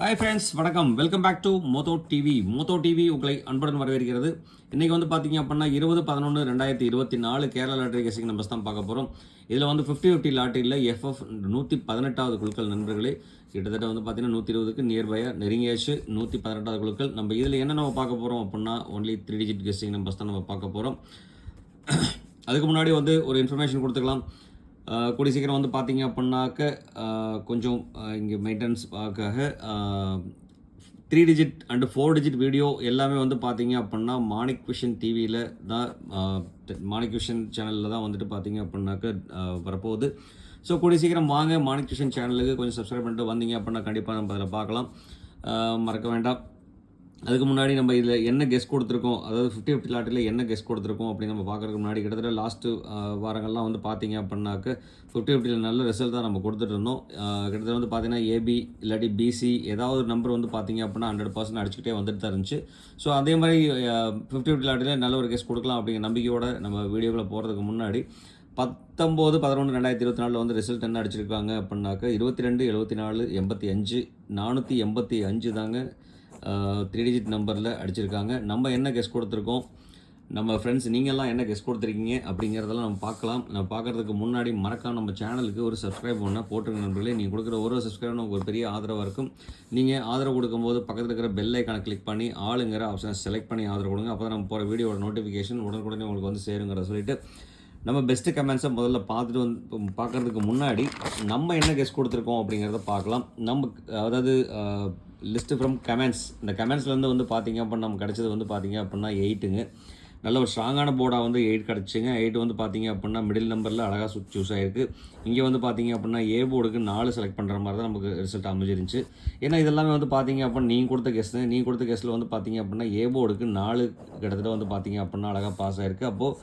Hi friends வணக்கம். Welcome back to மோத்தோ TV மோத்தோ TV உங்களை அன்புடன் வரவேற்கிறது. இன்றைக்கி வந்து பார்த்தீங்க அப்படின்னா இருபது பதினொன்று ரெண்டாயிரத்தி இருபத்தி நாலு கேரளா லாட்டரி கேசிங் நம்பர்ஸ் தான் பார்க்க போகிறோம் இதில் வந்து ஃபிஃப்டி ஃபிஃப்டி லாட்டரியில் எஃப்எஃப் நூற்றி பதினெட்டாவது குழுக்கள் நண்பர்களே. கிட்டத்தட்ட வந்து பார்த்தீங்கன்னா நூற்றி இருபதுக்கு நியர்பையாக நெருங்கியாச்சு. நூற்றி பதினெட்டாவது குழுக்கள். நம்ம இதில் என்ன நம்ம பார்க்க போகிறோம் அப்படின்னா only three digit guessing numbers தான் நம்ம பார்க்க போகிறோம் அதுக்கு முன்னாடி வந்து ஒரு இன்ஃபர்மேஷன் கொடுத்துக்கலாம். கூடிய சீக்கிரம் வந்து பார்த்தீங்க அப்படின்னாக்க கொஞ்சம் இங்கே மெயின்டெனன்ஸ்க்காக three digit and four digit video எல்லாமே வந்து பார்த்தீங்க அப்படின்னா மாணிக் விஷன் டிவியில் தான் மாணிக் விஷன் சேனலில் தான் வந்துட்டு பார்த்தீங்க அப்படின்னாக்க வரப்போகுது. ஸோ கூடிய சீக்கிரம் வாங்க மாணிக் விஷன் சேனலுக்கு கொஞ்சம் சப்ஸ்கிரைப் பண்ணிட்டு வந்தீங்க அப்படின்னா கண்டிப்பாக நம்ம அதில் பார்க்கலாம். மறக்க வேண்டாம். அதுக்கு முன்னாடி நம்ம இதில் என்ன கெஸ்ட் கொடுத்துருக்கோம்? அதாவது ஃபிஃப்டி ஃபிஃப்டி லாட்டில் என்ன கெஸ்ட் கொடுத்துருக்கோம்? அப்படின்னு நம்ம பார்க்கறதுக்கு முன்னாடி கிட்டத்தட்ட லாஸ்ட்டு வாரங்கள்லாம் வந்து பார்த்தீங்க அப்படின்னாக்க ஃபிஃப்டி ஃபிஃப்டியில் நல்ல ரிசல்ட் தான் நம்ம கொடுத்துட்டு இருந்தோம். கிட்டத்தட்ட வந்து பார்த்தீங்கன்னா ஏபி இல்லாட்டி பிசி ஏதாவது ஒரு நம்பர் வந்து பார்த்தீங்க அப்படின்னா ஹண்ட்ரட் பர்சன்ட் அடிச்சுக்கிட்டே வந்துட்டு தான் இருந்துச்சு. ஸோ அதே மாதிரி ஃபிஃப்டி ஃபிஃப்டி லாட்டில் நல்ல ஒரு கெஸ்ட் கொடுக்கலாம் அப்படிங்கிற நம்பிக்கையோட நம்ம வீடியோக்குள்ளே போகிறதுக்கு முன்னாடி பத்தொம்போது பதினொன்று ரெண்டாயிரத்தி இருபத்தி நாலில் வந்து ரிசல்ட் என்ன அடிச்சிருக்காங்க அப்படின்னாக்க இருபத்தி ரெண்டு எழுபத்தி நாலு எண்பத்தி அஞ்சு நானூற்றி எண்பத்தி அஞ்சு தாங்க த்ரீ டிஜிட் நம்பரில் அடிச்சிருக்காங்க. நம்ம என்ன கெஸ் கொடுத்துருக்கோம்? நம்ம ஃப்ரெண்ட்ஸ் நீங்கள்லாம் என்ன கெஸ்ட் கொடுத்துருக்கீங்க? அப்படிங்கிறதெல்லாம் நம்ம பார்க்கலாம். நம்ம பார்க்குறதுக்கு முன்னாடி மறக்காம நம்ம சேனலுக்கு ஒரு சப்ஸ்கிரைப் பண்ணால் போட்டுருங்க நண்பர்களே. நீங்கள் கொடுக்குற ஒரு சப்ஸ்கிரைப் நமக்கு ஒரு பெரிய ஆதரவாக இருக்கும். நீங்கள் ஆதரவு கொடுக்கும்போது பக்கத்தில் இருக்கிற பெல் ஐக்கானை கிளிக் பண்ணி ஆளுங்கிற ஆப்ஷனை செலக்ட் பண்ணி ஆதரவு கொடுங்க. அப்போ தான் நம்ம போகிற வீடியோட நோட்டிஃபிகேஷன் உடனுக்குடனே உங்களுக்கு வந்து சேருங்கிறத சொல்லிட்டு நம்ம பெஸ்ட்டு கமெண்ட்ஸை முதல்ல பார்த்துட்டு வந்து பார்க்குறதுக்கு முன்னாடி நம்ம என்ன கெஸ்ட் கொடுத்துருக்கோம் அப்படிங்கிறத பார்க்கலாம். நம்ம அதாவது லிஸ்ட்டு ஃப்ரம் கமெண்ட்ஸ். இந்த கமெண்ட்ஸ்லேருந்து வந்து பார்த்தீங்க அப்படின்னா நம்ம கிடச்சது வந்து பார்த்தீங்க அப்படின்னா எயிட்டுங்க. நல்ல ஒரு ஸ்ட்ராங்கான போர்டாக வந்து எயிட் கிடச்சிங்க. எயிட் வந்து பார்த்தீங்க அப்படின்னா மிடில் நம்பரில் அழகாக சுட் சூஸ் ஆகிருக்கு இங்கே வந்து பார்த்தீங்க அப்படின்னா ஏ போர்டுக்கு நாலு செலக்ட் பண்ணுற மாதிரி தான் நமக்கு ரிசல்ட் அமைஞ்சிருந்துச்சு. ஏன்னா இதெல்லாமே வந்து பார்த்தீங்க அப்படின்னா நீங்கள் கொடுத்த கெஸ்ட் நீங்கள் கொடுத்த கெஸ்ட்டில் வந்து பார்த்தீங்க அப்படின்னா ஏ போர்டுக்கு நாலு கிட்டத்தட்ட வந்து பார்த்தீங்க அப்படின்னா அழகாக பாஸ் ஆகிருக்கு அப்போது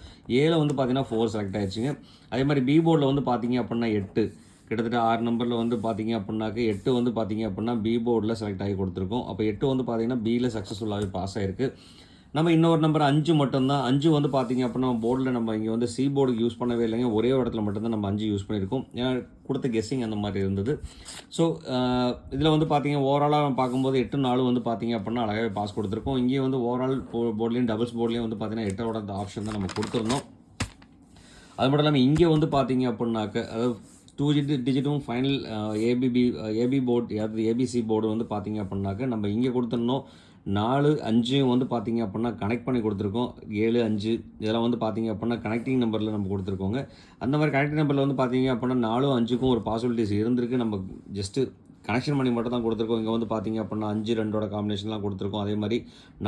ஏல வந்து பார்த்தீங்கன்னா ஃபோர் செலக்ட் ஆகிடுச்சிங்க அதே மாதிரி பி போர்டில் வந்து பார்த்தீங்க அப்படின்னா எட்டு. கிட்டத்தட்ட ஆறு நம்பரில் வந்து பார்த்தீங்க அப்படின்னாக்க எட்டு வந்து பார்த்தீங்க அப்படின்னா பி போர்டில் செலக்ட் ஆகி கொடுத்துருக்கோம். அப்போ எட்டு வந்து பார்த்தீங்கன்னா பியில் சக்ஸஸ்ஃபுல்லாகவே பாஸ் ஆயிருக்கு. நம்ம இன்னொரு நம்பர் அஞ்சு மட்டும்தான். அஞ்சு வந்து பார்த்தீங்க அப்படின்னா போர்டில் நம்ம இங்கே வந்து சி போர்டுக்கு யூஸ் பண்ணவே இல்லைங்க. ஒரே ஒரு இடத்துல மட்டும்தான் நம்ம அஞ்சு யூஸ் பண்ணியிருக்கோம். ஏன்னா கொடுத்த கெஸ்ஸிங் அந்த மாதிரி இருந்தது. ஸோ இதில் வந்து பார்த்தீங்க ஓவராலாக நம்ம பார்க்கும்போது எட்டு நாலு வந்து பார்த்தீங்க அப்படின்னா அழகாகவே பாஸ் கொடுத்துருக்கோம். இங்கேயும் வந்து ஓவரால் போர்ட்லேயும் டபுள்ஸ் போர்ட்லேயும் வந்து பார்த்தீங்கன்னா எட்டோட ஆப்ஷன் தான் நம்ம கொடுத்துருந்தோம். அது மட்டும் இல்லாமல் இங்கே வந்து பார்த்தீங்க அப்படின்னாக்க அதாவது டூ டிஜிட் டிஜிட்டும் ஃபைனல் ஏபிபி ஏபி போர்டு அதாவது ஏபிசி போர்டு வந்து பார்த்தீங்க அப்படின்னாக்க நம்ம இங்கே கொடுத்துருந்தோம் நாலு அஞ்சும் வந்து பார்த்தீங்க அப்படின்னா கனெக்ட் பண்ணி கொடுத்துருக்கோம். ஏழு அஞ்சு இதெல்லாம் வந்து பார்த்தீங்க அப்படின்னா கனெக்டிங் நம்பரில் நம்ம கொடுத்துருக்கோங்க. அந்த மாதிரி கனெக்டிங் நம்பரில் வந்து பார்த்தீங்க அப்படின்னா நாலும் அஞ்சுக்கும் ஒரு பாசிபிலிட்டிஸ் இருந்திருக்கு. நம்ம ஜஸ்ட்டு கனெக்ஷன் பண்ணி மட்டும் தான் கொடுத்துருக்கோம். இங்கே வந்து பார்த்தீங்க அப்படின்னா அஞ்சு ரெண்டோட காம்பினேஷன்லாம் கொடுத்துருக்கோம். அதே மாதிரி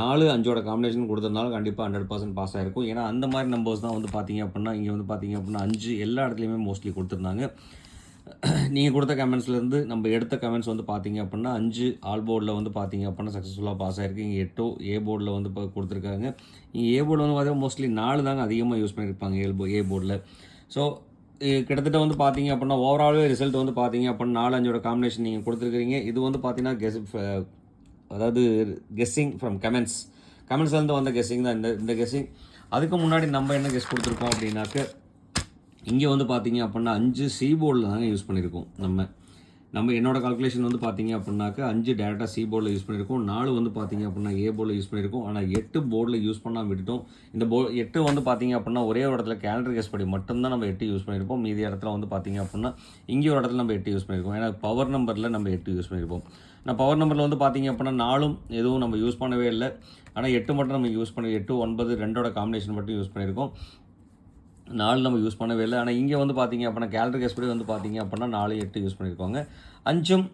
நாலு அஞ்சோட காம்பினேஷன் கொடுத்ததுனால கண்டிப்பாக ஹண்ட்ரட் பர்சன்ட் பாஸ் ஆயிருக்கும். ஏன்னா அந்த மாதிரி நம்பர்ஸ் தான் வந்து பார்த்தீங்க அப்படின்னா இங்கே வந்து பார்த்தீங்க அப்படின்னா அஞ்சு எல்லா இடத்துலையுமே மோஸ்ட்லி கொடுத்துருந்தாங்க. நீங்கள் கொடுத்த கமெண்ட்ஸ்லேருந்து நம்ம எடுத்த கமெண்ட்ஸ் வந்து பார்த்தீங்க அப்படின்னா அஞ்சு ஆல் போர்டில் வந்து பார்த்தீங்க அப்படின்னா சக்ஸஸ்ஃபுல்லாக பாஸ் ஆயிருக்கு. இங்கே எட்டோ ஏ போர்டில் வந்து இப்போ கொடுத்துருக்காங்க. இங்கே ஏ போர்டில் வந்து பார்த்தீங்கன்னா மோஸ்ட்லி நாலு தாங்க அதிகமாக யூஸ் பண்ணியிருப்பாங்க போ ஏ போர்டில் ஸோ கிட்டத்தட்ட வந்து பார்த்தீங்க அப்படின்னா ஓவராலே ரிசல்ட் வந்து பார்த்தீங்க அப்படின்னா நாலு அஞ்சோட காம்பினேஷன் நீங்கள் கொடுத்துருக்கீங்க இது வந்து பார்த்தீங்கன்னா கெஸ் uh, அதாவது கெஸ்ஸிங் ஃப்ரம் கமெண்ட்ஸ் கமெண்ட்ஸ்லேருந்து வந்த கெஸ்ஸிங் தான் இந்த இந்த கெஸ்ஸிங் அதுக்கு முன்னாடி நம்ம என்ன கெஸ் கொடுத்துருக்கோம் அப்படின்னாக்க இங்கே வந்து பார்த்தீங்க அப்படின்னா அஞ்சு சி போர்டில் தாங்க யூஸ் பண்ணியிருக்கோம் நம்ம. நம்ம என்னோட கால்குலேஷன் வந்து பார்த்தீங்க அப்படின்னாக்க அஞ்சு டேரெக்டாக சி போர்டில் யூஸ் பண்ணியிருக்கோம் நாலு வந்து பார்த்தீங்க அப்படின்னா ஏ போர்டில் யூஸ் பண்ணியிருக்கோம் ஆனால் எட்டு போர்டில் யூஸ் பண்ணாமல் விட்டுட்டோம். இந்த போ எட்டு வந்து பார்த்தீங்க அப்படின்னா ஒரே ஒரு இடத்துல கேலண்டர் கேஸ் படி மட்டும்தான் நம்ம எட்டு யூஸ் பண்ணியிருப்போம் மீதி இடத்துல வந்து பார்த்தீங்க அப்படின்னா இங்கே ஒரு இடத்துல நம்ம எட்டு யூஸ் பண்ணியிருக்கோம் ஏன்னா பவர் நம்பரில் நம்ம எட்டு யூஸ் பண்ணியிருப்போம் நான் பவர் நம்பரில் வந்து பார்த்தீங்க அப்படின்னா நாலும் எதுவும் நம்ம யூஸ் பண்ணவே இல்லை. ஆனால் எட்டு மட்டும் நம்ம யூஸ் பண்ணி எட்டு ஒன்பது ரெண்டோட காம்பினேஷன் மட்டும் யூஸ் பண்ணியிருக்கோம் நாலு நம்ம யூஸ் பண்ணவே இல்லை. ஆனால் இங்கே வந்து பார்த்தீங்க அப்படின்னா கேலரி கேஸ் படி வந்து பார்த்தீங்க அப்படின்னா நாலு எட்டு யூஸ் பண்ணியிருக்காங்க அஞ்சும்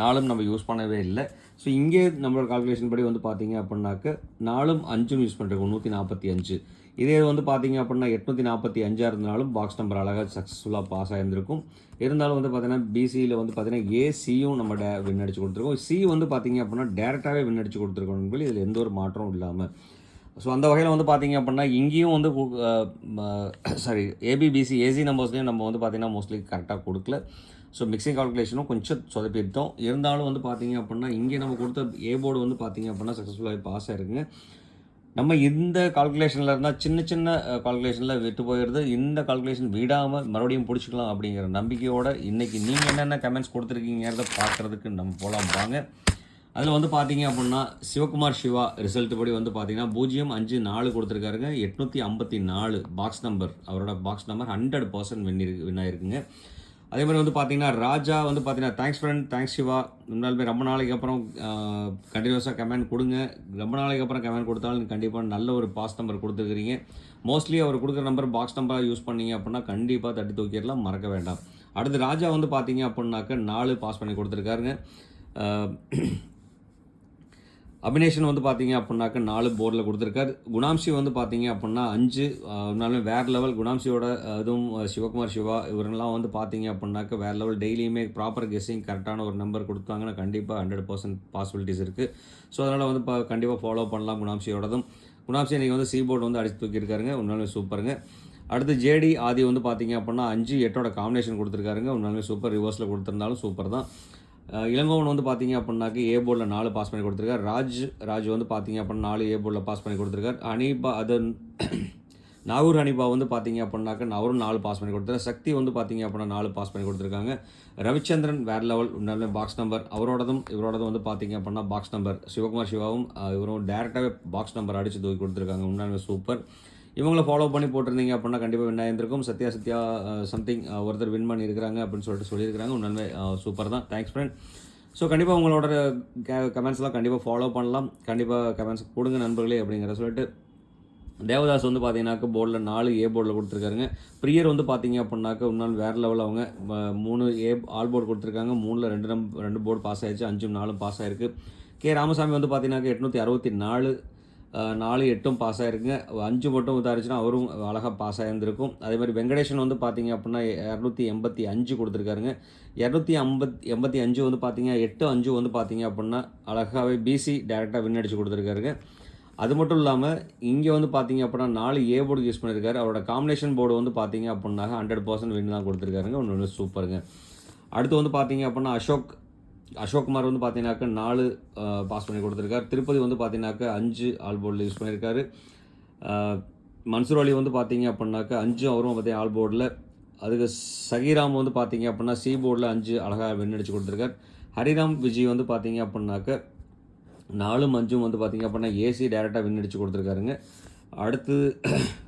நாலும் நம்ம யூஸ் பண்ணவே இல்லை. ஸோ இங்கே நம்மளோட கால்குலேஷன் படி வந்து பார்த்தீங்க அப்படின்னாக்க நாலும் அஞ்சும் யூஸ் பண்ணிருக்கோம். நூற்றி நாற்பத்தி அஞ்சு. இதே வந்து பார்த்தீங்க அப்படின்னா எட்நூற்றி நாற்பத்தி அஞ்சாக இருந்தாலும் பாக்ஸ் நம்பர் அழகாக சக்ஸஸ்ஃபுல்லாக பாஸ் ஆகிருந்திருக்கும் இருந்தாலும் வந்து பார்த்தீங்கன்னா பிசியில் வந்து பார்த்தீங்கன்னா ஏசியும் நம்ம டே வின் அடிச்சு கொடுத்துருக்கோம். சி வந்து பார்த்தீங்க அப்படின்னா டேரெக்டாகவே வின் அடிச்சு கொடுத்துருக்கோம் இதில் எந்த ஒரு மாற்றமும் இல்லாமல் ஸோ அந்த வகையில் வந்து பார்த்தீங்க அப்படின்னா இங்கேயும் வந்து சாரி ஏபிபிசி ஏசி நம்பர்ஸ்லேயும் நம்ம வந்து பார்த்திங்கன்னா மோஸ்ட்லி கரெக்டாக கொடுக்கல. ஸோ மிக்சிங் கால்குலேஷனும் கொஞ்சம் சொதப்பிட்டோம். இருந்தாலும் வந்து பார்த்தீங்க அப்படின்னா இங்கே நம்ம கொடுத்த ஏ போர்டு வந்து பார்த்தீங்க அப்படின்னா சக்ஸஸ்ஃபுல்லாக பாஸ் ஆயிருக்குங்க. நம்ம இந்த கால்குலேஷனில் இருந்தால் சின்ன சின்ன கால்குலேஷனில் விட்டு போயிடுது. இந்த கால்குலேஷன் விடாமல் மறுபடியும் பிடிச்சிக்கலாம் அப்படிங்கிற நம்பிக்கையோடு இன்றைக்கி நீங்கள் என்னென்ன கமெண்ட்ஸ் கொடுத்துருக்கீங்கிறத பார்க்குறதுக்கு நம்ம போகலாம் வாங்க. அதில் வந்து பார்த்தீங்க அப்படின்னா சிவகுமார் சிவா ரிசல்ட் படி வந்து பார்த்தீங்கன்னா பூஜ்ஜியம் அஞ்சு நாலு கொடுத்துருக்காருங்க. எட்நூற்றி ஐம்பத்தி நாலு பாக்ஸ் நம்பர் அவரோட box number hundred percent win win ஆயிருக்குங்க. அதே மாதிரி வந்து பார்த்தீங்கன்னா ராஜா வந்து பார்த்தீங்கன்னா தேங்க்ஸ் ஃப்ரெண்ட் தேங்க்ஸ் சிவா. முன்னாலுமே ரொம்ப நாளைக்கு அப்புறம் கண்டினியூஸாக கமெண்ட் கொடுங்க. ரொம்ப நாளைக்கு அப்புறம் கமெண்ட் கொடுத்தாலும் கண்டிப்பாக நல்ல ஒரு பாஸ் நம்பர் கொடுத்துருக்கிறீங்க. மோஸ்ட்லி அவர் கொடுக்குற நம்பர் பாக்ஸ் நம்பராக யூஸ் பண்ணீங்க அப்படின்னா கண்டிப்பாக தட்டி தூக்கிடலாம் மறக்க வேண்டாம். அடுத்து ராஜா வந்து பார்த்தீங்க அப்படின்னாக்க நாலு பாஸ் பண்ணி கொடுத்துருக்காருங்க. அபினேஷன் வந்து பார்த்தீங்க அப்படின்னாக்க நாலு போர்டில் கொடுத்துருக்காரு. குணாம்சி வந்து பார்த்தீங்க அப்படின்னா அஞ்சு இருந்தாலும் வேறு லெவல் குணாம்சியோட அதுவும் இதுவும் சிவகுமார் சிவா இவரெல்லாம் வந்து பார்த்தீங்க அப்படின்னாக்க வேறு லெவல் டெய்லியுமே ப்ராப்பர் கெஸ்ஸிங் கரெக்டான ஒரு நம்பர் கொடுத்தாங்கன்னா கண்டிப்பாக ஹண்ட்ரட் பர்சன்ட் பாசிபிலிட்டிஸ் இருக்குது ஸோ அதனால் வந்து இப்போ கண்டிப்பாக ஃபாலோ பண்ணலாம் குணாம்சியோடதும். குணாம்சி இன்றைக்கி வந்து சி போர்டு வந்து அடித்து தூக்கியிருக்காருங்க. உண்மையாலுமே சூப்பருங்க அடுத்து ஜேடி ஆதி வந்து பார்த்தீங்க அப்படின்னா அஞ்சு எட்டோட காம்பினேஷன் கொடுத்துருக்காருங்க. உண்மையாலுமே சூப்பர் ரிவர்ஸில் கொடுத்துருந்தாலும் சூப்பர் தான். இளங்கோவன் வந்து பார்த்தீங்க அப்படின்னாக்க ஏ போர்டில் நாலு பாஸ் பண்ணி கொடுத்துருக்காரு. ராஜ் ராஜ் வந்து பார்த்தீங்க அப்படின்னா நாலு ஏ போர்டில் பாஸ் பண்ணி கொடுத்துருக்காரு. அனிபா அது நாகூர் ஹனிபா வந்து பார்த்தீங்க அப்படின்னாக்க அவரும் நாலு பாஸ் பண்ணி கொடுத்துருக்காரு. சக்தி வந்து பார்த்தீங்க அப்படின்னா நாலு பாஸ் பண்ணி கொடுத்துருக்காங்க. ரவிச்சந்திரன் வேறு லெவல் நல்ல பாக்ஸ் நம்பர் அவரோடதும் இவரோடதும் வந்து பார்த்தீங்க அப்படின்னா பாக்ஸ் நம்பர் சிவகுமார் சிவாவும் இவரும் டேரெக்டாகவே பாக்ஸ் நம்பர் அடித்து தூக்கி கொடுத்துருக்காங்க. உண்மையாலுமே சூப்பர் இவங்களை ஃபாலோ பண்ணி போட்டிருந்தீங்க அப்படின்னா கண்டிப்பாக வின் ஆயிருந்திருக்கும். சத்யா சத்யா சம்திங் ஒருத்தர் வின் பண்ணியிருக்கிறாங்க அப்படின்னு சொல்லிட்டு சொல்லியிருக்கிறாங்க. உண்மையுமே சூப்பர் தான். தேங்க்ஸ் ஃப்ரெண்ட் ஸோ கண்டிப்பாக உங்களோட கமெண்ட்ஸ்லாம் கண்டிப்பாக ஃபாலோ பண்ணலாம். கண்டிப்பாக கமெண்ட்ஸ் கொடுங்க நண்பர்களே அப்படிங்கிற சொல்லிட்டு. தேவதாஸ் வந்து பார்த்தீங்கன்னாக்க போர்டில் நாலு ஏ போர்டில் கொடுத்துருக்காருங்க. பிரியர் வந்து பார்த்தீங்க அப்படின்னாக்க இன்னும் வேறு லெவலில் அவங்க. மூணு ஏ ஆல் போர்டு கொடுத்துருக்காங்க. மூணில் ரெண்டு நம் ரெண்டு போர்டு பாஸ் ஆயிடுச்சு. அஞ்சும் நாலும் பாஸ் ஆயிருக்கு. கே. ராமசாமி வந்து பார்த்தீங்கன்னாக்க எட்நூற்றி அறுபத்தி நாலு. நாலு எட்டும் பாஸ் ஆகிருக்குங்க அஞ்சு மட்டும் இதாகிடுச்சுன்னா அவரும் அழகாக பாஸ் ஆகிருந்திருக்கும் அதே மாதிரி வெங்கடேஷன் வந்து பார்த்தீங்க அப்படின்னா இரநூத்தி எண்பத்தி அஞ்சு கொடுத்துருக்காருங்க. இரநூத்தி ஐம்பத் எண்பத்தி அஞ்சு வந்து பார்த்தீங்க எட்டு அஞ்சு வந்து பார்த்தீங்க அப்படின்னா அழகாகவே பிசி டேரெக்டாக வின் அடித்து கொடுத்துருக்காருங்க. அது மட்டும் இல்லாமல் இங்கே வந்து பார்த்தீங்க அப்படின்னா நாலு ஏ போர்டு யூஸ் பண்ணியிருக்காரு அவரோட காம்பினேஷன் போர்டு வந்து பார்த்தீங்க அப்படின்னா ஹண்ட்ரட் பர்சன்ட் வின் தான் கொடுத்துருக்காருங்க. ஒன்று சூப்பருங்க அடுத்து வந்து பார்த்தீங்க அப்படின்னா அசோக் அசோக்குமார் வந்து பார்த்தீங்கன்னாக்க நாலு பாஸ் பண்ணி கொடுத்துருக்காரு. திருப்பதி வந்து பார்த்தீங்கன்னாக்க அஞ்சு ஆல் போர்டில் யூஸ் பண்ணியிருக்காரு மன்சூர் அலி வந்து பார்த்தீங்க அப்படின்னாக்க அஞ்சு அவரும் பார்த்தீங்கன்னா ஆல் போர்டில் அதுக்கு சகிராம் வந்து பார்த்தீங்க அப்படின்னா சி போர்டில் அஞ்சு அழகாக வெண்ணடிச்சு கொடுத்துருக்கார் கொடுத்துருக்காரு. ஹரிராம் விஜய் வந்து பார்த்தீங்க அப்படின்னாக்க நாலும் அஞ்சும் வந்து பார்த்தீங்க அப்படின்னா ஏசி டேரெக்டாக வின் அடிச்சு கொடுத்துருக்காருங்க. அடுத்து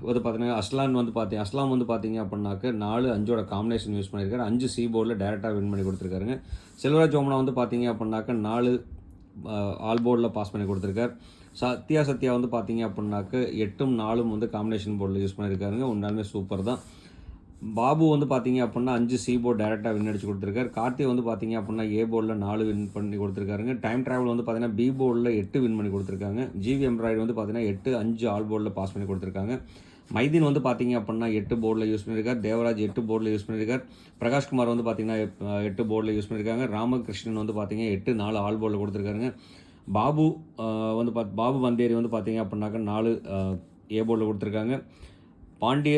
வந்து பார்த்தீங்கன்னா அஸ்லான் வந்து பார்த்தீங்க அஸ்லாம் வந்து பார்த்தீங்க அப்படின்னாக்க நாலு அஞ்சோட காம்பினேஷன் யூஸ் பண்ணியிருக்காரு. அஞ்சு சி போர்டில் டேரெக்டாக வின் பண்ணி கொடுத்துருக்காருங்க. செல்வராஜ் ஓமனா வந்து பார்த்தீங்க அப்படின்னாக்க நாலு ஆல் போர்டில் பாஸ் பண்ணி கொடுத்துருக்காரு. சத்யா சத்யா வந்து பார்த்தீங்க அப்படின்னாக்க எட்டும் நாலும் வந்து காம்பினேஷன் போர்டில் யூஸ் பண்ணியிருக்காருங்க. உண்மையாலுமே சூப்பர் தான். பாபு வந்து பார்த்தீங்க அப்படின்னா அஞ்சு சி போர்ட் டேரெக்டாக வின் அடிச்சு கொடுத்துருக்காரு. கார்த்தி வந்து பார்த்தீங்க அப்படின்னா ஏ போர்டில் நாலு வின் பண்ணி கொடுத்துருக்காருங்க. டைம் ட்ராவல் வந்து பார்த்தீங்கன்னா பி போர்டில் எட்டு வின் பண்ணி கொடுத்துருக்காங்க. ஜிவி எம்ப்ராய்டு வந்து பார்த்தீங்கன்னா எட்டு அஞ்சு ஆல் போர்டில் பாஸ் பண்ணி கொடுத்துருக்காங்க. மைதீன் வந்து பார்த்தீங்க அப்படின்னா எட்டு போர்டில் யூஸ் பண்ணியிருக்கார் தேவராஜ் எட்டு போர்டில் யூஸ் பண்ணியிருக்கார் பிரகாஷ்குமார் வந்து பார்த்தீங்கன்னா எட்டு போர்டில் யூஸ் பண்ணியிருக்காங்க ராமகிருஷ்ணன் வந்து பார்த்தீங்க எட்டு நாலு ஆல் போர்டில் கொடுத்துருக்காருங்க. பாபு வந்து பாத் பாபு வந்தேரி வந்து பார்த்தீங்க அப்படின்னாக்க நாலு ஏ போர்டில் கொடுத்துருக்காங்க. பாண்டிய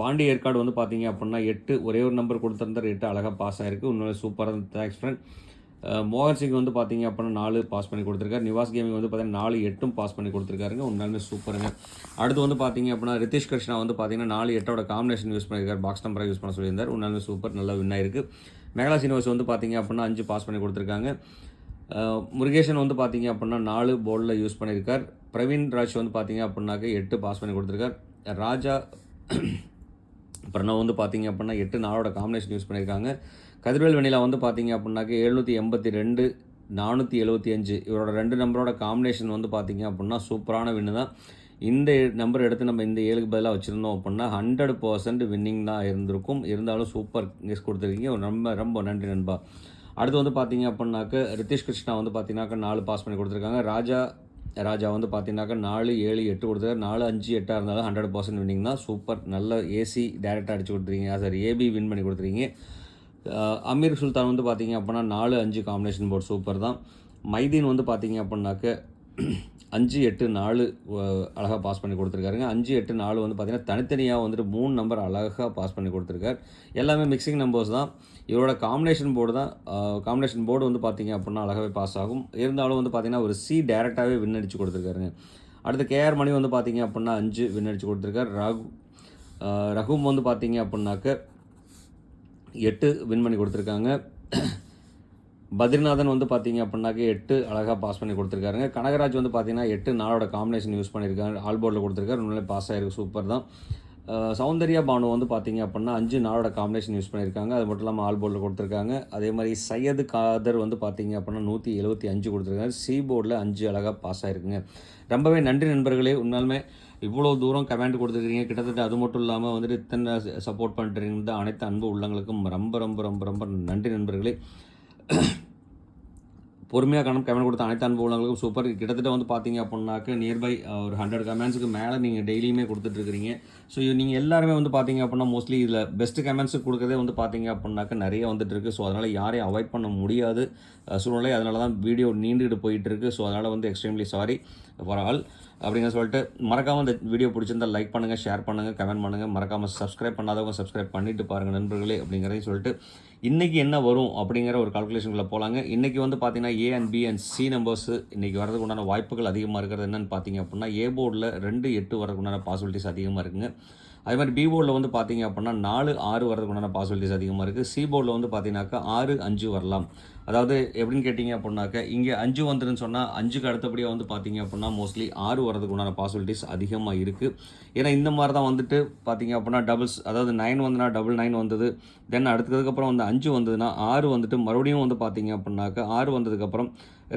பாண்டிய ஏற்காடு வந்து பார்த்தீங்க அப்படின்னா எட்டு ஒரே ஒரு நம்பர் கொடுத்துருந்தார். எட்டு அழகாக பாஸ் ஆகிருக்கு இன்னொரு சூப்பராக தேங்க்ஸ் ஃப்ரெண்ட் மோகன் சிங் வந்து பார்த்தீங்க அப்படின்னா நாலு பாஸ் பண்ணி கொடுத்துருக்காரு. நிவாஸ் கேமிங் வந்து பார்த்தீங்கன்னா நாலு எட்டும் பாஸ் பண்ணி கொடுத்துருக்காருங்க. உண்மையாலுமே சூப்பருங்க அடுத்து வந்து பார்த்தீங்க அப்படின்னா ரித்திஷ் கிருஷ்ணா வந்து பார்த்தீங்கன்னா நாலு எட்டோட காம்பினேஷன் யூஸ் பண்ணியிருக்காரு பாக்ஸ் நம்பராக யூஸ் பண்ண சொல்லியிருந்தார். உண்மையாலுமே சூப்பர் நல்லா வின் ஆயிருக்கு. மேகலா சீனிவாஸ் வந்து பார்த்தீங்க அப்படின்னா அஞ்சு பாஸ் பண்ணி கொடுத்துருக்காங்க. முருகேஷன் வந்து பார்த்தீங்க அப்படின்னா நாலு போர்டில் யூஸ் பண்ணியிருக்கார் பிரவீன் ராஜ் வந்து பார்த்தீங்க அப்படின்னாக்க எட்டு பாஸ் பண்ணி கொடுத்துருக்கார். ராஜா பிரணவ் வந்து பார்த்தீங்க அப்படின்னா எட்டு நாளோட காம்பினேஷன் யூஸ் பண்ணியிருக்காங்க. கதிர்வேல் வெண்ணிலா வந்து பார்த்தீங்க அப்படின்னாக்க எழுநூற்றி எண்பத்தி ரெண்டு நானூற்றி எழுபத்தி அஞ்சு இவரோட ரெண்டு நம்பரோட காம்பினேஷன் வந்து பார்த்தீங்க அப்படின்னா சூப்பரான வின்னு தான். இந்த நம்பர் எடுத்து நம்ம இந்த ஏழுக்கு பதிலாக வச்சுருந்தோம் அப்படின்னா ஹண்ட்ரட் பர்சன்ட் வின்னிங் தான் இருந்திருக்கும். இருந்தாலும் சூப்பர் கெஸ் கொடுத்துருக்கீங்க. ரொம்ப ரொம்ப நன்றி நண்பா. அடுத்து வந்து பார்த்தீங்க அப்படின்னாக்க ரித்திஷ் கிருஷ்ணா வந்து பார்த்தீங்கன்னாக்க நாலு பாஸ் பண்ணி கொடுத்துருக்காங்க. ராஜா ராஜா வந்து பார்த்தீங்கன்னாக்கா நாலு ஏழு எட்டு கொடுத்தாரு. நாலு அஞ்சு எட்டாக இருந்தாலும் ஹண்ட்ரட் பர்சன்ட் வின்னிங் தான். சூப்பர் நல்ல ஏசி டேரெக்டாக அடிச்சு கொடுத்துருக்கீங்க. சார் ஏபி வின் பண்ணி கொடுத்துருங்க அமீர் சுல்தான் வந்து பார்த்தீங்க அப்படின்னா நாலு அஞ்சு காம்பினேஷன் போர்டு சூப்பர் தான். மைதீன் வந்து பார்த்தீங்க அப்படின்னாக்க அஞ்சு எட்டு நாலு அழகாக பாஸ் பண்ணி கொடுத்துருக்காருங்க. அஞ்சு எட்டு நாலு வந்து பார்த்தீங்கன்னா தனித்தனியாக வந்துட்டு மூணு நம்பர் அழகாக பாஸ் பண்ணி கொடுத்துருக்காரு. எல்லாமே மிக்சிங் நம்பர்ஸ் தான். இவரோட காம்பினேஷன் போர்டு தான். காம்பினேஷன் போர்டு வந்து பார்த்தீங்க அப்படின்னா அழகாகவே பாஸ் ஆகும். இருந்தாலும் வந்து பார்த்தீங்கன்னா ஒரு சி டேரெக்டாகவே வின் அடித்து கொடுத்துருக்காருங்க. அடுத்து கேஆர் மணி வந்து பார்த்திங்க அப்படின்னா அஞ்சு வின் அடித்து கொடுத்துருக்காரு. ரகு ஆஹ் ரகும் வந்து பார்த்தீங்க அப்படின்னாக்க எட்டு வின் பண்ணி கொடுத்துருக்காங்க. பத்ரிநாதன் வந்து பார்த்தீங்க அப்படின்னாக்க எட்டு அழகாக பாஸ் பண்ணி கொடுத்துருக்காருங்க. கனகராஜ் வந்து பார்த்தீங்கன்னா எட்டு நாளோட காம்பினேஷன் யூஸ் பண்ணியிருக்காரு ஆல் போர்டில் கொடுத்துருக்காரு. உண்மையிலே பாஸ் ஆகிருக்கு சூப்பர் தான். சௌந்தர்யா பானு வந்து பார்த்தீங்க அப்படின்னா அஞ்சு நாளோட காம்பினேஷன் யூஸ் பண்ணியிருக்காங்க அது மட்டும் இல்லாமல் ஆல் போர்டில் கொடுத்துருக்காங்க. அதே மாதிரி சையது காதர் வந்து பார்த்தீங்க அப்படின்னா நூற்றி எழுபத்தி அஞ்சு கொடுத்துருக்காங்க சி போர்டில் அஞ்சு அழகாக பாஸ் ஆகிருக்குங்க ரொம்பவே நன்றி நண்பர்களே. உண்மையாலுமே இவ்வளோ தூரம் கமெண்ட் கொடுத்துருக்கீங்க. கிட்டத்தட்ட அது மட்டும் இல்லாமல் வந்துட்டு இத்தனை சப்போர்ட் பண்ணுறீங்க அனைத்து அன்பு உள்ளங்களுக்கும் ரொம்ப ரொம்ப ரொம்ப ரொம்ப நன்றி நண்பர்களே. பொறுமையாக கணம் கமெண்ட் கொடுத்த அனைத்து அன்பு உள்ளவங்களுக்கும் சூப்பர் கிட்டத்தட்ட வந்து பார்த்தீங்க அப்படின்னாக்க நியர்பை ஒரு ஹண்ட்ரட் கமெண்ட்ஸுக்கு மேலே நீங்கள் டெய்லியுமே கொடுத்துட்ருக்கிறீங்க ஸோ நீங்கள் எல்லாருமே வந்து பார்த்தீங்க அப்படின்னா மோஸ்ட்லி இதில் பெஸ்ட் கமெண்ட்ஸ் கொடுக்கறதே வந்து பார்த்தீங்க அப்படின்னாக்க நிறைய வந்துட்டு இருக்குது ஸோ அதனால் யாரையும் அவாய்ட் பண்ண முடியாது. சூழ்நிலை. அதனால தான் வீடியோ நீண்டுகிட்டு போயிட்டு இருக்கு ஸோ அதனால் வந்து எக்ஸ்ட்ரீம்லி சாரி ஃபார் ஆல் அப்படின்னு சொல்லிட்டு மறக்காமல் இந்த வீடியோ பிடிச்சிருந்தா லைக் பண்ணுங்கள் ஷேர் பண்ணுங்கள் கமெண்ட் பண்ணுங்கள் மறக்காமல் சப்ஸ்கிரைப் பண்ணாதவங்க சப்ஸ்கிரைப் பண்ணிட்டு பாருங்கள் நண்பர்களே அப்படிங்கிறதையும் சொல்லிட்டு இன்றைக்கி என்ன வரும் அப்படிங்கிற ஒரு கால்குலேஷனில் போகலாங்க இன்றைக்கி வந்து பார்த்தீங்கன்னா A and B and C numbers இன்றைக்கி வரதுக்கு உண்டான வாய்ப்புகள் அதிகமாக இருக்கிறது என்னென்னு பார்த்தீங்க அப்படின்னா ஏ போர்டில் ரெண்டு எட்டு வரதுக்கு உண்டான பாசிபிலிட்டிஸ் அதிகமாக இருக்குங்க. அதே மாதிரி பி போர்டில் வந்து பார்த்தீங்க அப்படின்னா நாலு ஆறு வரதுக்கு உண்டான பாசிபிலிட்டிஸ் அதிகமாக இருக்குது சி போர்டில் வந்து பார்த்தீங்கன்னாக்கா ஆறு அஞ்சு வரலாம். அதாவது எப்படின்னு கேட்டிங்க அப்படின்னாக்க இங்கே அஞ்சு வந்துருன்னு சொன்னால் அஞ்சுக்கு அடுத்தபடியாக வந்து பார்த்தீங்க அப்படின்னா மோஸ்ட்லி ஆறு வரதுக்கு உண்டான பாசிபிலிட்டிஸ் அதிகமாக இருக்குது ஏன்னா இந்த மாதிரி தான் வந்துட்டு பார்த்தீங்க அப்படின்னா டபுள்ஸ் அதாவது நைன் வந்துனா டபுள் நைன் வந்தது. தென் அடுத்ததுக்கப்புறம் வந்து அஞ்சு வந்ததுன்னா ஆறு வந்துட்டு மறுபடியும் வந்து பார்த்தீங்க அப்படின்னாக்க ஆறு வந்ததுக்கப்புறம்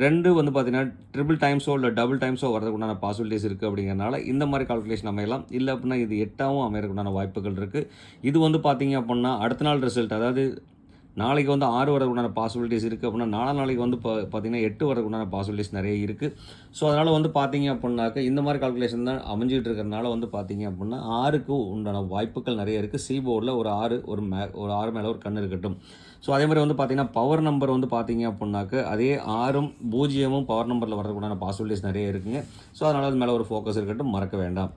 ரெண்டு வந்து பார்த்தீங்கன்னா ட்ரிபிள் டைம்ஸோ இல்லை டபுள் டைம்ஸோ வரதுக்கு உண்டான பாசிபிலிட்டிஸ் இருக்குது அப்படிங்கிறனால இந்த மாதிரி கால்குலேஷன் அமையலாம். இல்லை அப்படின்னா இது எட்டாவும் அமையறதுக்குண்டான வாய்ப்புகள் இருக்குது இது வந்து பார்த்தீங்க அப்படின்னா அடுத்த நாள் ரிசல்ட் அதாவது நாளைக்கு வந்து ஆறு வரதுக்கு உண்டான பாசிபிலிட்டிஸ் இருக்குது அப்படின்னா நாலா நாளைக்கு வந்து இப்போ பார்த்தீங்கன்னா எட்டு வரதுக்கு உண்டான பாசிபிலிட்டிஸ் நிறைய இருக்குது ஸோ அதனால் வந்து பார்த்தீங்க அப்படின்னாக்க இந்த மாதிரி கால்குலேஷன் தான் அமைஞ்சிட்டு இருக்கிறனால வந்து பார்த்தீங்க அப்படின்னா ஆறுக்கு உண்டான வாய்ப்புகள் நிறைய இருக்குது சி போர்டில் ஒரு ஆறு ஒரு மே ஒரு ஆறு மேலே ஒரு கண் இருக்கட்டும். ஸோ அதே மாதிரி வந்து பார்த்திங்கன்னா பவர் நம்பர் வந்து பார்த்தீங்க அப்படின்னாக்க அதே ஆறும் பூஜ்ஜியமும் பவர் நம்பரில் வரதுக்கு உண்டான பாசிபிலிட்டிஸ் நிறைய இருக்குங்க. ஸோ அதனால் அது மேலே ஒரு ஃபோக்கஸ் இருக்கட்டும் மறக்க வேண்டாம்.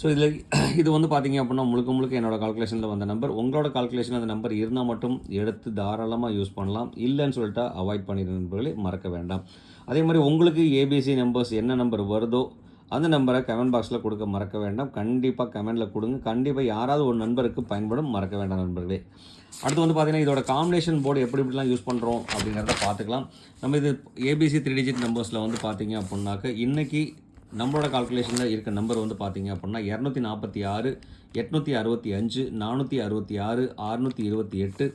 ஸோ இதில் இது வந்து பார்த்தீங்க அப்படின்னா முழுக்க முழுக்க என்னோடய கால்குலேஷனில் வந்த நம்பர் உங்களோட கால்குலேஷன் அந்த நம்பர் இருந்தால் மட்டும் எடுத்து தாராளமாக யூஸ் பண்ணலாம். இல்லைன்னு சொல்லிட்டு அவாய்ட் பண்ணிடுற நண்பர்களே மறக்க வேண்டாம். அதே மாதிரி உங்களுக்கு ஏபிசி நம்பர்ஸ் என்ன நம்பர் வருதோ அந்த நம்பரை கமெண்ட் பாக்ஸில் கொடுக்க மறக்க வேண்டாம். கண்டிப்பாக கமெண்டில் கொடுங்க. கண்டிப்பாக யாராவது ஒரு நண்பருக்கு பயன்படும் மறக்க வேண்டாம் நண்பர்களே. அடுத்து வந்து பார்த்திங்கன்னா இதோட காம்பினேஷன் போர்டு எப்படி இப்படிலாம் யூஸ் பண்ணுறோம் அப்படிங்கிறத பார்த்துக்கலாம் நம்ம இது ஏபிசி த்ரீ டிஜிட் நம்பர்ஸில் வந்து பார்த்திங்க அப்படின்னாக்க இன்றைக்கி நம்மளோட கால்குலேஷனில் இருக்க நம்பர் வந்து பார்த்தீங்க அப்படின்னா இரநூத்தி நாற்பத்தி ஆறு எட்நூற்றி அறுபத்தி அஞ்சு நானூற்றி அறுபத்தி ஆறு அறுநூற்றி இருபத்தி எட்டு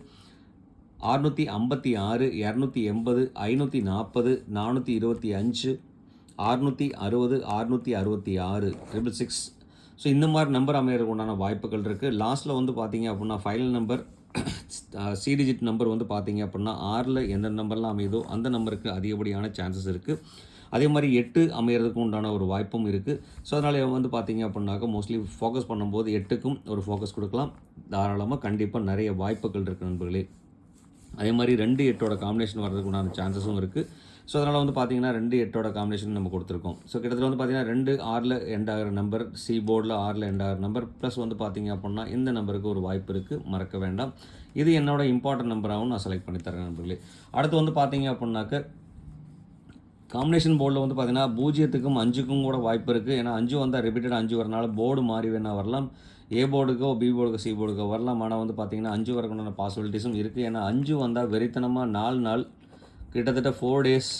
அறுநூற்றி ஐம்பத்தி ஆறு இரநூத்தி எண்பது ஐநூற்றி நாற்பது நானூற்றி இருபத்தி அஞ்சு அறுநூற்றி அறுபது அறுநூற்றி அறுபத்தி ஆறு ட்ரிபிள் சிக்ஸ் ஸோ இந்த மாதிரி நம்பர் அமையறதுக்கு உண்டான வாய்ப்புகள் இருக்குது லாஸ்ட்டில் வந்து பார்த்தீங்க அப்படின்னா final number C digit number வந்து பார்த்தீங்க அப்படின்னா ஆறில் எந்த நம்பர்லாம் அமையுதோ அந்த நம்பருக்கு அதிகப்படியான சான்சஸ் இருக்குது அதே மாதிரி எட்டு அமையிறதுக்கு உண்டான ஒரு வாய்ப்பும் இருக்குது ஸோ அதனால் வந்து பார்த்தீங்க அப்படின்னாக்கா மோஸ்ட்லி ஃபோக்கஸ் பண்ணும்போது எட்டுக்கும் ஒரு ஃபோக்கஸ் கொடுக்கலாம். தாராளமாக கண்டிப்பாக நிறைய வாய்ப்புகள் இருக்குது நண்பர்களே. அதே மாதிரி ரெண்டு எட்டோட காம்பினேஷன் வர்றதுக்கு உண்டான சான்சஸும் இருக்குது ஸோ அதனால் வந்து பார்த்தீங்கன்னா ரெண்டு எட்டோட காம்பினேஷன் நம்ம கொடுத்துருக்கோம். ஸோ கிட்டத்தட்ட வந்து பார்த்தீங்கன்னா ரெண்டு ஆறில் எண்ட் ஆகிற நம்பர் சி போர்டில் ஆறில் எண்ட் ஆகிற நம்பர் ப்ளஸ் வந்து பார்த்தீங்க அப்படின்னா இந்த நம்பருக்கு ஒரு வாய்ப்பு இருக்குது மறக்க வேண்டாம். இது என்னோட இம்பார்ட்டன்ட் நம்பராகவும் நான் செலக்ட் பண்ணி தரேன் நண்பர்களே. அடுத்து வந்து பார்த்தீங்க அப்படின்னாக்க காம்பினேஷன் போர்டில் வந்து பார்த்தீங்கன்னா பூஜ்ஜியத்துக்கும் அஞ்சுக்கும் கூட வாய்ப்பு இருக்குது ஏன்னா அஞ்சு வந்தால் ரிப்பீட்டட் அஞ்சு வரனால போர்டு மாறி வேணால் வரலாம். ஏ போர்டுக்கோ பி போர்டுக்கோ சி போர்டுக்கோ வரலாம். ஆனால் வந்து பார்த்தீங்கன்னா அஞ்சு வரக்குண்டான பாசிபிலிட்டிஸும் இருக்குது ஏன்னா அஞ்சு வந்தால் வெறித்தனமாக நாலு நாள் கிட்டத்தட்ட four days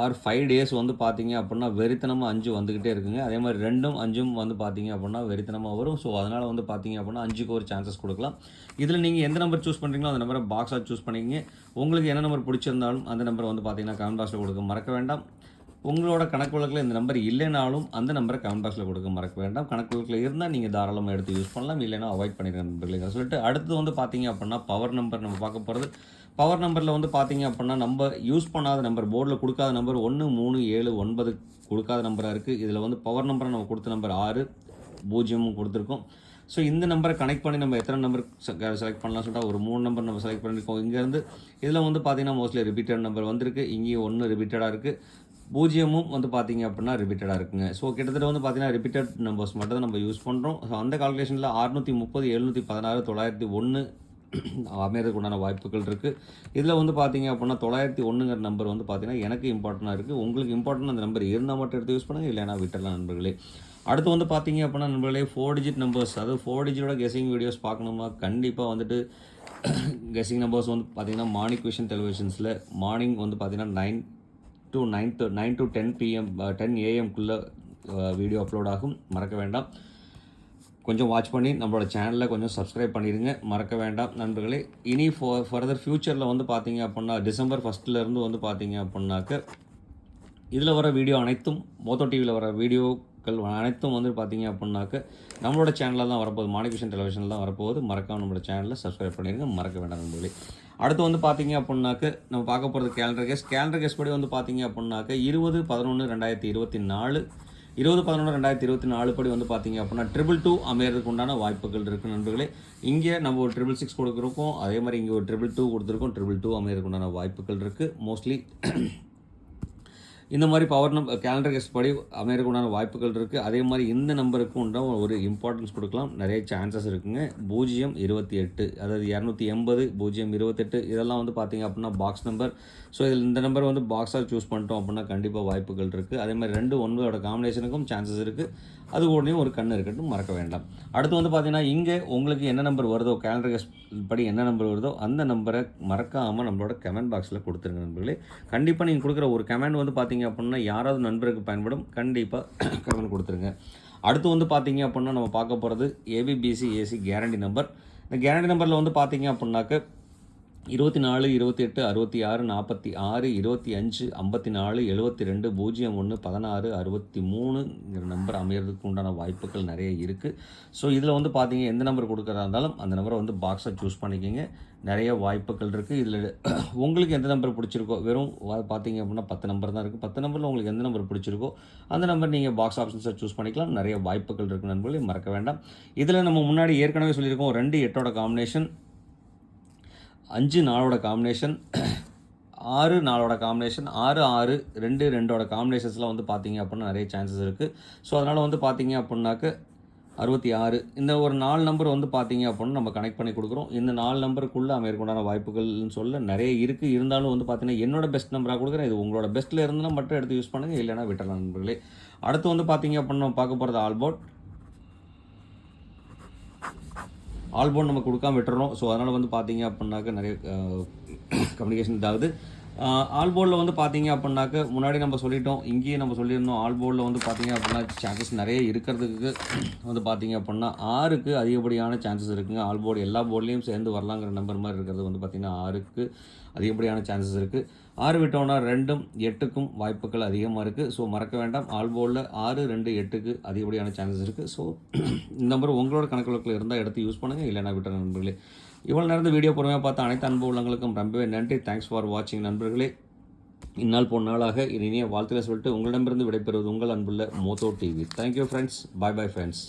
or five days வந்து பார்த்தீங்க அப்படின்னா வெறித்தனமாக அஞ்சு வந்துக்கிட்டே இருக்குங்க. அதே மாதிரி ரெண்டும் அஞ்சும் வந்து பார்த்தீங்க அப்படின்னா வெறித்தனமாக வரும். ஸோ அதனால் வந்து பார்த்தீங்க அப்படின்னா அஞ்சுக்கு ஒரு சான்சஸ் கொடுக்கலாம். இதில் நீங்கள் எந்த நம்பர் சூஸ் பண்ணுறீங்களோ அந்த நம்பரை பாக்ஸாக சூஸ் பண்ணிக்கிங்க. உங்களுக்கு என்ன நம்பர் பிடிச்சிருந்தாலும் அந்த நம்பரை வந்து பார்த்தீங்கன்னா கமெண்ட் பாக்ஸில் கொடுக்க மறக்க வேண்டாம். உங்களோட கணக்கு வழக்கில் இந்த நம்பர் இல்லைனாலும் அந்த நம்பரை கமெண்ட் பாக்ஸில் கொடுக்க மறக்க வேண்டாம். கணக்கு வழக்கில் இருந்தால் நீங்கள் தாராளமாக எடுத்து யூஸ் பண்ணலாம். இல்லைனா அவாய்ட் பண்ணிடுங்க நண்பர்களே. சொல்லிட்டு அடுத்து வந்து பார்த்தீங்க அப்படின்னா பவர் நம்பர் நம்ம பார்க்க போகிறது பவர் நம்பரில் வந்து பார்த்தீங்க அப்படின்னா நம்ம யூஸ் பண்ணாத நம்பர் போர்டில் கொடுக்காத நம்பர் ஒன்று மூணு ஏழு ஒன்பது கொடுக்காத நம்பராக இருக்குது இதில் வந்து பவர் நம்பரை நம்ம கொடுத்த நம்பர் ஆறு பூஜ்ஜியமும் கொடுத்துருக்கோம். ஸோ இந்த நம்பரை கனெக்ட் பண்ணி நம்ம எத்தனை நம்பர் செலக்ட் பண்ணலாம் சொல்லிட்டு ஒரு மூணு நம்பர் நம்ம செலக்ட் பண்ணியிருக்கோம் இங்கேருந்து இதில் வந்து பார்த்தீங்கன்னா மோஸ்ட்லி ரிப்பீட்டட் நம்பர் வந்திருக்கு. இங்கேயும் ஒன்று ரிப்பீட்டடாக இருக்குது பூஜ்ஜியமும் வந்து பார்த்தீங்க அப்படின்னா ரிப்பீட்டடாக இருக்குங்க. ஸோ கிட்டத்தட்ட வந்து பார்த்தீங்கன்னா ரிப்பீட்டட் நம்பர்ஸ் மட்டும் தான் நம்ம யூஸ் பண்ணுறோம் ஸோ அந்த கால்குலேஷனில் அறுநூற்றி முப்பது எழுநூற்றி பதினாறு தொள்ளாயிரத்தி ஒன்று அமையறதுக்கு உண்டான வாய்ப்புகள் இருக்குது இதில் வந்து பார்த்தீங்க அப்படின்னா தொள்ளாயிரத்தி ஒன்றுங்கிற நம்பர் வந்து பார்த்தீங்கன்னா எனக்கு இம்பார்ட்டண்ட்டாக இருக்குது உங்களுக்கு இம்பார்ட்டன்ட் அந்த நம்பர் இருந்தால் மட்டும் எடுத்து யூஸ் பண்ணுங்கள் இல்லைனா விட்டலாம் நண்பர்களே. அடுத்து வந்து பார்த்தீங்க அப்படின்னா நண்பர்களே ஃபோர் டிஜிட் நம்பர்ஸ் அதாவது ஃபோர் டிஜிட்டோட கெஸிங் வீடியோஸ் பார்க்கணுமா? கண்டிப்பாக வந்துட்டு கெஸிங் நம்பர்ஸ் வந்து பார்த்தீங்கன்னா மார்னிங் கொஷின் டெலிவிஷன்ஸில் மார்னிங் வந்து பார்த்தீங்கன்னா nine to nine to nine to ten PM ten ஏஎம்குள்ளே video upload ஆகும். மறக்க வேண்டாம். கொஞ்சம் வாட்ச் பண்ணி நம்மளோட சேனலில் கொஞ்சம் சப்ஸ்கிரைப் பண்ணிடுங்க மறக்க வேண்டாம் நண்பர்களே. இனி ஃபோ ஃபர்தர் ஃப்யூச்சரில் வந்து பார்த்தீங்க அப்படின்னா டிசம்பர் ஃபஸ்ட்லேருந்து வந்து பார்த்தீங்க அப்படின்னாக்க இதில் வர வீடியோ அனைத்தும் மோத்தோ டிவியில் வர வீடியோக்கள் அனைத்தும் வந்து பார்த்தீங்க அப்படின்னாக்க நம்மளோட சேனலில் தான் வரப்போகுது. மாணிகிருஷ்ணன் டெலிவிஷனில் தான் வரப்போகுது. மறக்காம நம்மளோட சேனலில் சப்ஸ்கிரைப் பண்ணிடுங்க மறக்க வேண்டாம் நண்பர்களே. அடுத்து வந்து பார்த்தீங்க அப்படின்னாக்க நம்ம பார்க்க போகிறது கேலண்டர் கேஸ் கேலண்டர் கேஸ் படி வந்து பார்த்தீங்க அப்படின்னாக்க இருபது பதினொன்று ரெண்டாயிரத்தி இருபத்தி நாலு இருபது பதினொன்று ரெண்டாயிரத்தி இருபத்தி நாலு படி வந்து பார்த்தீங்க அப்படின்னா ட்ரிபிள் டூ அமையறதுக்கு உண்டான வாய்ப்புகள் இருக்குது நண்பர்களே. இங்கே நம்ம ஒரு ட்ரிபிள் சிக்ஸ் கொடுக்குறோம் அதே மாதிரி இங்கே ஒரு ட்ரிபிள் டூ கொடுத்துருக்கோம். ட்ரிபிள் டூ அமையறதுக்கு உண்டான வாய்ப்புகள் இருக்குது மோஸ்ட்லி இந்த மாதிரி பவர் நம்பர் கேலண்டர் கெஸ்ட் படி அமையறதுக்கு உண்டான வாய்ப்புகள் இருக்குது அதே மாதிரி இந்த நம்பருக்கு உண்டான ஒரு இம்பார்ட்டன்ஸ் கொடுக்கலாம். நிறைய சான்சஸ் இருக்குங்க. பூஜ்ஜியம் இருபத்தி எட்டு அதாவது இரநூத்தி எண்பது பூஜ்ஜியம் இருபத்தெட்டு இதெல்லாம் வந்து பார்த்தீங்க அப்படின்னா பாக்ஸ் நம்பர் ஸோ இதில் இந்த நம்பர் வந்து பாக்ஸாக சூஸ் பண்ணிட்டோம் அப்படின்னா கண்டிப்பாக வாய்ப்புகள் இருக்குது அதே மாதிரி ரெண்டு ஒன்பதோட காம்பினேஷனுக்கும் சான்சஸ் இருக்குது அது உடனே ஒரு கண் இருக்கட்டும் மறக்க வேண்டாம். அடுத்து வந்து பார்த்தீங்கன்னா இங்கே உங்களுக்கு என்ன நம்பர் வருதோ கேலண்டர் கெஸ்ட் படி என்ன நம்பர் வருதோ அந்த நம்பரை மறக்காமல் நம்மளோட கமெண்ட் பாக்ஸில் கொடுத்துருங்க நண்பர்களே. கண்டிப்பாக நீங்கள் கொடுக்குற ஒரு கமெண்ட் வந்து பார்த்தீங்க அப்படின்னா யாராவது நண்பருக்கு பயன்படும் கண்டிப்பாக கமெண்ட் கொடுத்துருங்க. அடுத்து வந்து பார்த்தீங்க அப்படின்னா நம்ம பார்க்க போகிறது ஏபிபிசி ஏசி கேரண்டி நம்பர் இந்த கேரண்டி நம்பரில் வந்து பார்த்தீங்க அப்படின்னாக்க இருபத்தி நாலு இருபத்தி எட்டு அறுபத்தி ஆறு நாற்பத்தி ஆறு இருபத்தி அஞ்சு ஐம்பத்தி நாலு எழுபத்தி ரெண்டு பூஜ்ஜியம் ஒன்று பதினாறு அறுபத்தி மூணுங்கிற நம்பர் அமையிறதுக்கு உண்டான வாய்ப்புகள் நிறைய இருக்குது ஸோ இதில் வந்து பார்த்தீங்க எந்த நம்பர் கொடுக்குறதா இருந்தாலும் அந்த நம்பரை வந்து பாக்ஸை சூஸ் பண்ணிக்கோங்க. நிறைய வாய்ப்புகள் இருக்குது இதில் உங்களுக்கு எந்த நம்பர் பிடிச்சிருக்கோ வெறும் வா- பார்த்தீங்க அப்படின்னா பத்து நம்பர் தான் இருக்குது பத்து நம்பரில் உங்களுக்கு எந்த நம்பர் பிடிச்சிருக்கோ அந்த நம்பர் நீங்கள் பாக்ஸ் ஆப்ஷன்ஸை சூஸ் பண்ணிக்கலாம். நிறைய வாய்ப்புகள் இருக்குது நண்பர்களே மறக்க வேண்டாம். இதில் நம்ம முன்னாடி ஏற்கனவே சொல்லியிருக்கோம் ரெண்டு எட்டோட காம்பினேஷன் அஞ்சு நாளோட காம்பினேஷன் ஆறு நாளோட காம்பினேஷன் ஆறு ஆறு ரெண்டு ரெண்டோட காம்பினேஷன்ஸ்லாம் வந்து பார்த்தீங்க அப்படின்னா நிறைய சான்சஸ் இருக்குது ஸோ அதனால் வந்து பார்த்தீங்க அப்படின்னாக்க அறுபத்தி ஆறு. இந்த ஒரு நாலு நம்பர் வந்து பார்த்தீங்க அப்படின்னா நம்ம கனெக்ட் பண்ணி கொடுக்குறோம். இந்த நாலு நம்பருக்குள்ளே மேற்கொண்டான வாய்ப்புகள்னு சொல்ல நிறைய இருக்குது இருந்தாலும் வந்து பார்த்தீங்கன்னா என்னோட பெஸ்ட் நம்பராக கொடுக்குறேன். இது உங்களோட பெஸ்ட்டில் இருந்தால் மட்டும் எடுத்து யூஸ் பண்ணுங்கள் இல்லைன்னா விட்டுறலாம் நண்பர்களே. அடுத்து வந்து பார்த்தீங்க அப்படின்னா நம்ம பார்க்க போகிறது ஆல்போட் ஆல்போன் நம்ம கொடுக்காம விட்டுறோம் ஸோ அதனால் வந்து பார்த்தீங்க அப்படின்னாக்க நிறைய கம்யூனிகேஷன் இதாகுது. ஆல்போர்டில் வந்து பார்த்தீங்க அப்படின்னாக்க முன்னாடி நம்ம சொல்லிட்டோம் இங்கேயே நம்ம சொல்லியிருந்தோம் ஆல்போர்டில் வந்து பார்த்தீங்க அப்படின்னா சான்சஸ் நிறைய இருக்கிறதுக்கு வந்து பார்த்தீங்க அப்படின்னா ஆறுக்கு அதிகப்படியான சான்சஸ் இருக்குங்க. ஆல்போர்டு எல்லா போர்ட்லேயும் சேர்ந்து வரலாங்கிற நம்பர் மாதிரி இருக்கிறது வந்து பார்த்தீங்கன்னா ஆறுக்கு அதிகப்படியான சான்சஸ் இருக்குது ஆறு விட்டோம்னா ரெண்டும் எட்டுக்கும் வாய்ப்புகள் அதிகமாக இருக்குது ஸோ மறக்க வேண்டாம். ஆல்போர்டில் ஆறு ரெண்டு எட்டுக்கு அதிகப்படியான சான்சஸ் இருக்குது ஸோ இந்த நம்பர் உங்களோட கணக்கு இருந்தால் எடுத்து யூஸ் பண்ணுங்கள் இல்லைனா விட்டுற நண்பர்களே. இவ்வளோ நேரம் வீடியோ பொறுமையாக பார்த்த அனைத்து அன்பு உள்ளங்களுக்கும் ரொம்பவே நன்றி. தேங்க்ஸ் ஃபார் வாட்சிங் நண்பர்களே. இந்நாள் போன நாளாக இனிய வாழ்த்துக்களை சொல்லிட்டு உங்களிடமிருந்து விடைபெறுவது உங்கள் அன்புள்ள மோத்தோ TV thank you friends bye bye friends